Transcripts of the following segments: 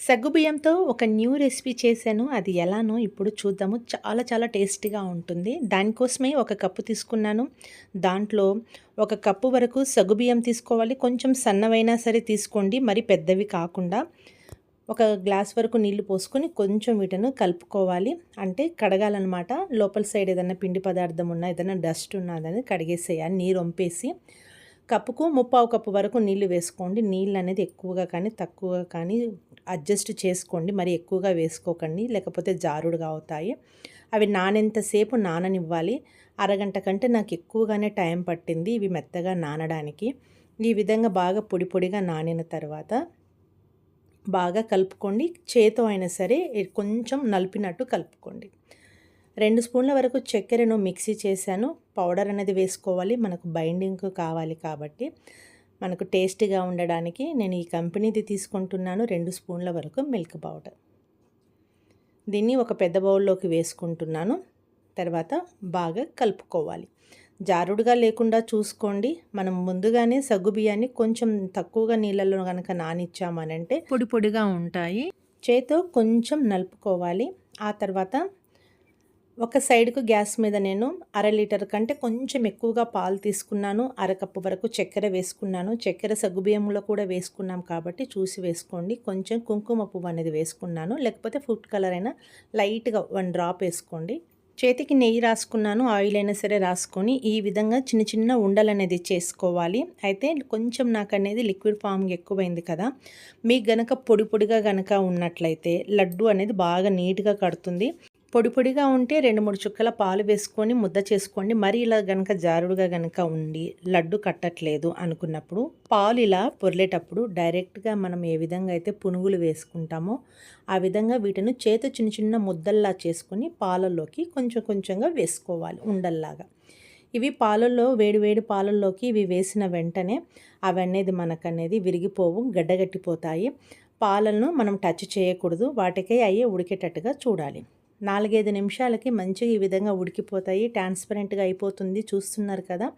సగ్గుబియ్యంతో ఒక new recipe చేశాను. అది ఎలానో ఇప్పుడు చూద్దాము. చాలా చాలా టేస్టీగా ఉంటుంది. దానికోసమే ఒక కప్పు తీసుకున్నాను. దాంట్లో ఒక కప్పు వరకు సగ్గుబియ్యం తీసుకోవాలి. కొంచెం సన్నవైనా సరే తీసుకోండి. మరి పెద్దవి కాకుండా ఒక గ్లాస్ వరకు నీళ్ళు పోసుకొని కొంచెం వీటను కలుపుకోవాలి. అంటే కడగాలన్నమాట. లోపల సైడ్ ఏదైనా పిండి పదార్థం ఉన్నా ఏదైనా డస్ట్ ఉన్నదని కడిగేసేయాలి. నీరు వంపేసి కప్పుకు ముప్పావు కప్పు వరకు నీళ్ళు వేసుకోండి. నీళ్ళు అనేది ఎక్కువగా కానీ తక్కువగా కానీ అడ్జస్ట్ చేసుకోండి. మరి ఎక్కువగా వేసుకోకండి. లేకపోతే జారుడుగా అవుతాయి. అవి నానెంతసేపు నాననివ్వాలి. అరగంట కంటే నాకు ఎక్కువగానే టైం పట్టింది ఇవి మెత్తగా నానడానికి. ఈ విధంగా బాగా పొడి పొడిగా నానిన తర్వాత బాగా కలుపుకోండి. చేతో అయినా సరే కొంచెం నలిపినట్టు కలుపుకోండి. రెండు స్పూన్ల వరకు చక్కెరను మిక్సీ చేశాను. పౌడర్ అనేది వేసుకోవాలి. మనకు బైండింగ్ కావాలి కాబట్టి. మనకు టేస్టీగా ఉండడానికి నేను ఈ కంపెనీది తీసుకుంటున్నాను. రెండు స్పూన్ల వరకు మిల్క్ పౌడర్. దీన్ని ఒక పెద్ద బౌల్లోకి వేసుకుంటున్నాను. తర్వాత బాగా కలుపుకోవాలి. జారుడుగా లేకుండా చూసుకోండి. మనం ముందుగానే సగ్గు బియ్యాన్ని కొంచెం తక్కువగా నీళ్ళలో కనుక నానిచ్చామనంటే పొడి పొడిగా ఉంటాయి. చేతో కొంచెం నలుపుకోవాలి. ఆ తర్వాత ఒక సైడ్కు గ్యాస్ మీద నేను అర లీటర్ కంటే కొంచెం ఎక్కువగా పాలు తీసుకున్నాను. అరకప్పు వరకు చక్కెర వేసుకున్నాను. చక్కెర సగ్గుబియ్యంలో కూడా వేసుకున్నాం కాబట్టి చూసి వేసుకోండి. కొంచెం కుంకుమ పువ్వు అనేది వేసుకున్నాను. లేకపోతే ఫుడ్ కలర్ అయినా లైట్గా వన్ డ్రాప్ వేసుకోండి. చేతికి నెయ్యి రాసుకున్నాను. ఆయిల్ అయినా సరే రాసుకొని ఈ విధంగా చిన్న చిన్న ఉండలు అనేది చేసుకోవాలి. అయితే కొంచెం నాకు అనేది లిక్విడ్ ఫామ్ ఎక్కువైంది కదా. మీకు గనక పొడి పొడిగా గనక ఉన్నట్లయితే లడ్డు అనేది బాగా నీట్గా కడుతుంది. పొడి పొడిగా ఉంటే రెండు మూడు చుక్కల పాలు వేసుకొని ముద్ద చేసుకోండి. మరి ఇలా గనక జారుడుగా గనక ఉండి లడ్డు కట్టట్లేదు అనుకున్నప్పుడు పాలు ఇలా పొర్లేటప్పుడు డైరెక్ట్గా మనం ఏ విధంగా అయితే పునుగులు వేసుకుంటామో ఆ విధంగా వీటిని చేత చిన్న చిన్న ముద్దల్లా చేసుకొని పాలల్లోకి కొంచెం కొంచెంగా వేసుకోవాలి ఉండల్లాగా. ఇవి పాలల్లో వేడి వేడి పాలల్లోకి ఇవి వేసిన వెంటనే అవన్నీ మనకనేది విరిగిపోవు గడ్డగట్టిపోతాయి. పాలను మనం టచ్ చేయకూడదు. వాటికై అయ్యే ఉడికేటట్టుగా చూడాలి. నాలుగైదు నిమిషాలకి మంచిగా ఈ విధంగా ఉడికిపోతాయి ట్రాన్స్పరెంట్గా అయిపోతుంది చూస్తున్నారు కదా.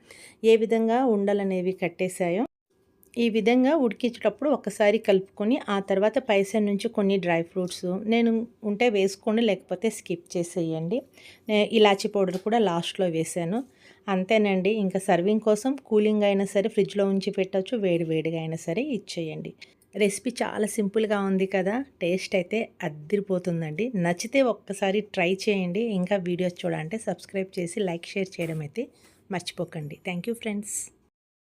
ఏ విధంగా ఉండలనేవి కట్టేశాయో. ఈ విధంగా ఉడికించేటప్పుడు ఒకసారి కలుపుకొని ఆ తర్వాత పైసా నుంచి కొన్ని డ్రై ఫ్రూట్స్ నేను ఉంటే వేసుకోండి లేకపోతే స్కిప్ చేసేయండి. ఇలాచీ పౌడర్ కూడా లాస్ట్లో వేసాను. అంతేనండి ఇంకా సర్వింగ్ కోసం కూలింగ్ అయినా సరే ఫ్రిడ్జ్లో ఉంచి పెట్టచ్చు వేడి వేడిగా అయినా సరే ఇచ్చేయండి. రెసిపీ చాలా సింపుల్గా ఉంది కదా టేస్ట్ అయితే అద్దరిపోతుందండి. నచ్చితే ఒక్కసారి ట్రై చేయండి. ఇంకా వీడియోస్ చూడాలంటే సబ్స్క్రైబ్ చేసి లైక్ షేర్ చేయడం అయితే మర్చిపోకండి. Thank you friends.